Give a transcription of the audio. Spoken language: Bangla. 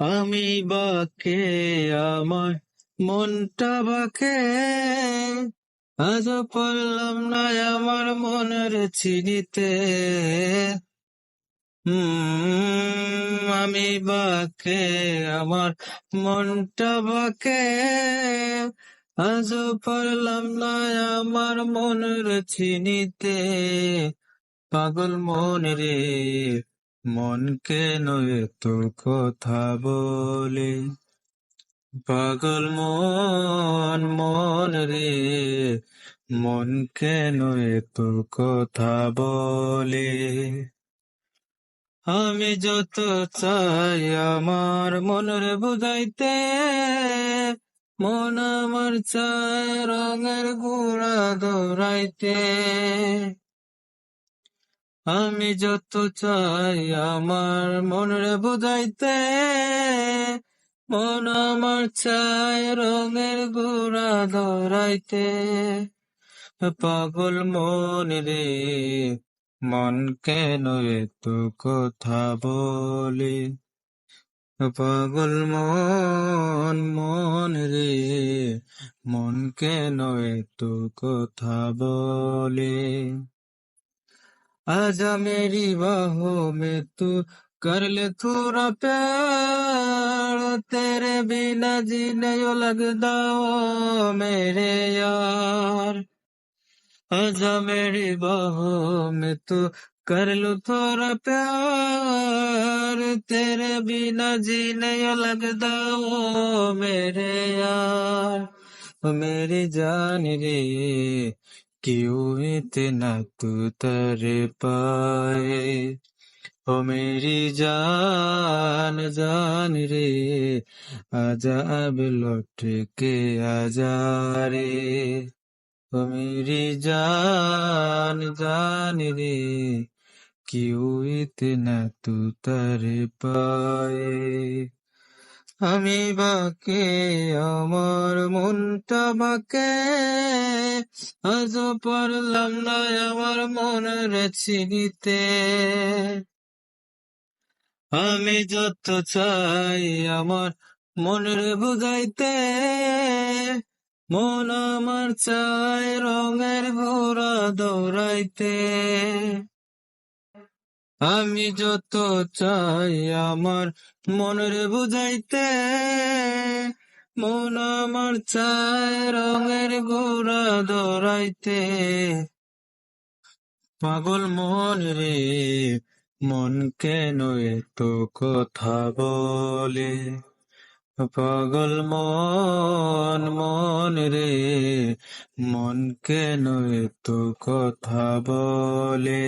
আমি বাকে আমার মনটা বাকে। আজ পারলাম না আমার মনের চিনিতে আমি বাকে আমার মনটা বাকে। আজ পারলাম না আমার মনের চিনিতে পাগল মন রে মন কেন তো কথা বলে। পাগল মন মন রে মন কেন তো কথা বলে। আমি যত চাই আমার মনের বুঝাইতে, মন আমার চায় রঙের গুড়া দৌড়াইতে। আমি যত চাই আমার মনের বুঝাইতে, মন আমার চাই রঙের গুড়া দৌড়াইতে পাগল মন রে, মন কেন এত কথা বলে? পাগল মন মন রে, মন কেন এত কথা বলে? আজ मेरी बाहों में तू कर ले थोड़ा प्यार, तेरे बिना जीने यो लगदा ओ मेरे यार। आजा मेरी बाहों में तू कर लो थोड़ा प्यार, तेरे बिना जीने यो लगदा ओ मेरे यार। मेरी जान रे क्यों इतना तू तेरे पाए ओ मेरी जान जान रे आजा अब लौट के आजा रे ओ मेरी जान जान रे क्यों इतना तू तेरे पाए আমি বাকে, আমার মনটা বাকে। আজ পারলাম না, আমার মনের চিনিতে আমি যত চাই আমার মনের বুঝাইতে, মন আমার চাই রঙের ঘোড়া দৌড়াইতে। আমি যত চাই আমার মনের বুঝাইতে, মন আমার চায় রঙের গোড়া দৌড়াইতে পাগল মন রে, মন কেন এত কথা বলে? পাগল মন মন রে, মন কেন এত কথা বলে?